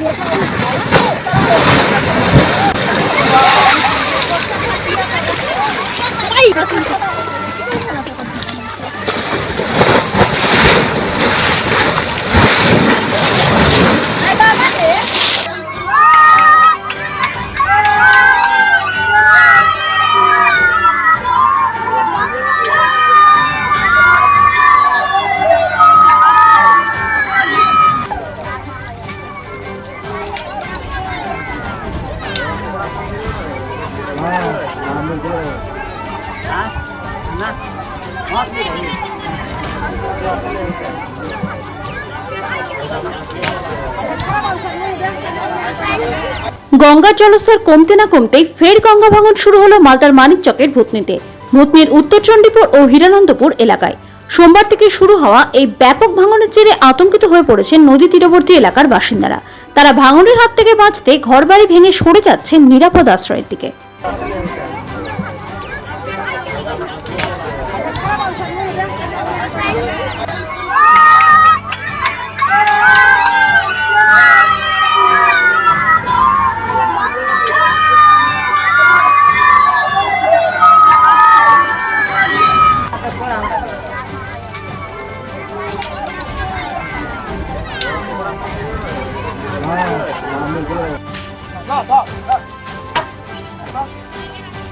Yeah. গঙ্গার জলস্তর কমতে না কমতেই ফের গঙ্গা ভাঙন শুরু হলো মালদার মানিকচকের ভূতনিতে। ভূতনির উত্তর চণ্ডীপুর ও হিরানন্দপুর এলাকায়। সোমবার থেকে শুরু হওয়া এই ব্যাপক ভাঙনের জেরে আতঙ্কিত হয়ে পড়েছেন নদী তীরবর্তী এলাকার বাসিন্দারা। তারা ভাঙনের হাত থেকে বাঁচতে ঘরবাড়ি ভেঙে সরে যাচ্ছেন নিরাপদ আশ্রয়ের দিকে। Go, go, go.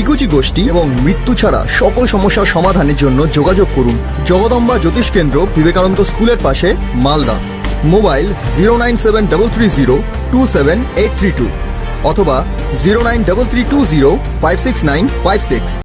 ঠিকুচি গোষ্ঠী এবং মৃত্যু ছাড়া সকল সমস্যার সমাধানের জন্য যোগাযোগ করুন জগদম্বা জ্যোতিষ কেন্দ্র বিবেকানন্দ স্কুলের পাশে Malda. Mobile zero nine seven double three zero two seven eight three two অথবা zero nine double three two zero five six nine five six.